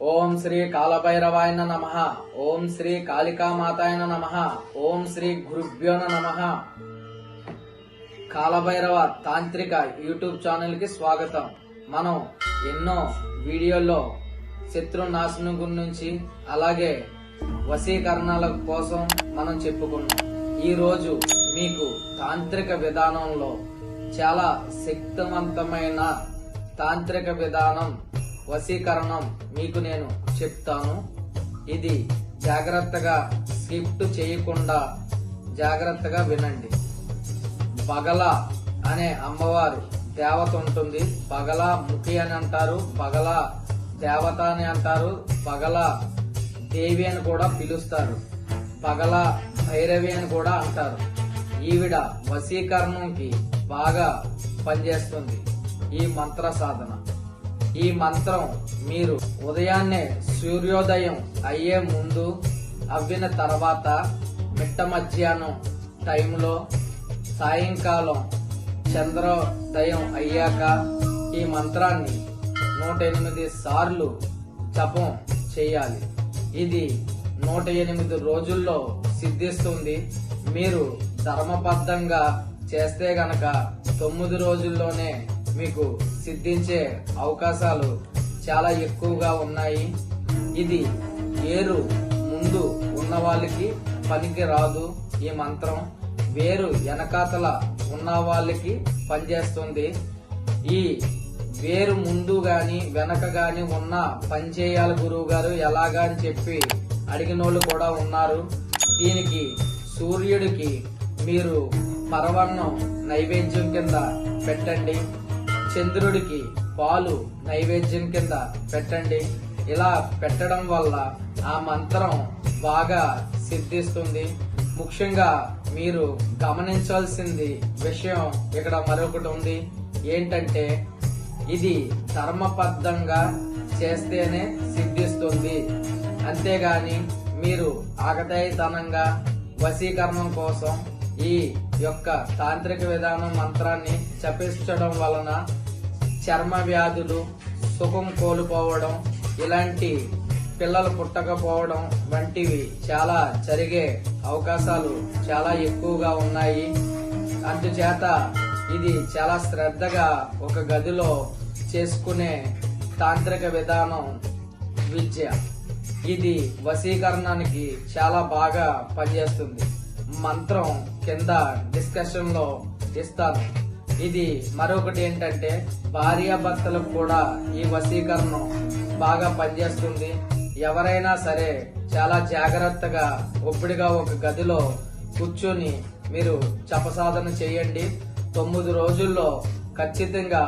ఓం శ్రీ కాలభైరవాయ నమ. ఓం శ్రీ కాళికామాతాయ నమ. ఓం శ్రీ గురుభ్యో నమ. కాలభైరవ తాంత్రిక యూట్యూబ్ ఛానల్కి స్వాగతం. మనం ఎన్నో వీడియోల్లో శత్రు నాశనం గురించి అలాగే వశీకరణల కోసం మనం చెప్పుకున్నాం. ఈరోజు మీకు తాంత్రిక విధానంలో చాలా శక్తివంతమైన తాంత్రిక విధానం వశీకరణం మీకు నేను చెప్తాను. ఇది జాగ్రత్తగా స్కిప్ట్ చేయకుండా జాగ్రత్తగా వినండి. పగల అనే అమ్మవారు దేవత ఉంటుంది. పగల ముఖి అని అంటారు. పగల దేవత అని అంటారు. పగల దేవి అని కూడా పిలుస్తారు. పగల భైరవి అని కూడా అంటారు. ఈవిడ వశీకరణంకి బాగా పనిచేస్తుంది. ఈ మంత్ర సాధన. ఈ మంత్రం మీరు ఉదయాన్నే సూర్యోదయం అయ్యే ముందు అవ్విన తర్వాత మిట్ట మధ్యాహ్నం టైంలో సాయంకాలం చంద్రోదయం అయ్యాక ఈ మంత్రాన్ని నూట ఎనిమిది సార్లు జపం చేయాలి. ఇది నూట ఎనిమిది రోజుల్లో సిద్ధిస్తుంది. మీరు ధర్మబద్ధంగా చేస్తే గనక తొమ్మిది రోజుల్లోనే మీకు సిద్ధించే అవకాశాలు చాలా ఎక్కువగా ఉన్నాయి. ఇది ఏరు ముందు ఉన్న వాళ్ళకి పనికి రాదు ఈ మంత్రం. వేరు వెనకాతల ఉన్న వాళ్ళకి పనిచేస్తుంది. ఈ వేరు ముందు గాని వెనక గాని ఉన్న పనిచేయాలి గురువు గారు ఎలాగా అని చెప్పి అడిగిన వాళ్ళు కూడా ఉన్నారు. దీనికి సూర్యుడికి మీరు పరవన్నం నైవేద్యం కింద పెట్టండి. చంద్రుడికి పాలు నైవేద్యం కింద పెట్టండి. ఇలా పెట్టడం వల్ల ఆ మంత్రం బాగా సిద్ధిస్తుంది. ముఖ్యంగా మీరు గమనించాల్సింది విషయం ఇక్కడ మరొకటి ఉంది. ఏంటంటే ఇది ధర్మబద్ధంగా చేస్తేనే సిద్ధిస్తుంది. అంతేగాని మీరు ఆగదాయితనంగా వశీకరణం కోసం ఈ యొక్క తాంత్రిక విధానం మంత్రాన్ని చపించడం వలన చర్మ వ్యాధులు సుఖం కోల్పోవడం ఇలాంటి పిల్లలు పుట్టకపోవడం వంటివి చాలా జరిగే అవకాశాలు చాలా ఎక్కువగా ఉన్నాయి. అందుచేత ఇది చాలా శ్రద్ధగా ఒక గదిలో చేసుకునే తాంత్రిక విధానం విద్య. ఇది వశీకరణానికి చాలా బాగా పనిచేస్తుంది. మంత్రం కింద డిస్కషన్లో ఇస్తాను. ఇది మరొకటి ఏంటంటే భార్యాభర్తలకు కూడా ఈ వశీకరణం బాగా పనిచేస్తుంది. ఎవరైనా సరే చాలా జాగ్రత్తగా ఒప్పుడుగా ఒక గదిలో కూర్చొని మీరు చపసాధన చేయండి. తొమ్మిది రోజుల్లో ఖచ్చితంగా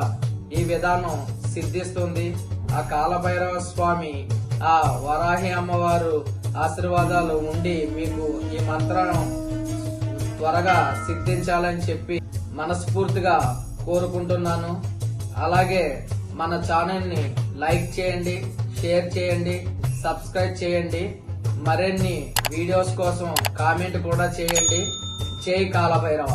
ఈ విధానం సిద్ధిస్తుంది. ఆ కాలభైరవ స్వామి ఆ వరాహి అమ్మవారు ఆశీర్వాదాలు ఉండి మీకు ఈ మంత్రం త్వరగా సిద్ధించాలని చెప్పి మనస్ఫూర్తిగా కోరుకుంటున్నాను. అలాగే మన ఛానల్ని లైక్ చేయండి షేర్ చేయండి సబ్స్క్రైబ్ చేయండి. మరిన్ని వీడియోస్ కోసం కామెంట్ కూడా చేయండి. జై కాలభైరవ.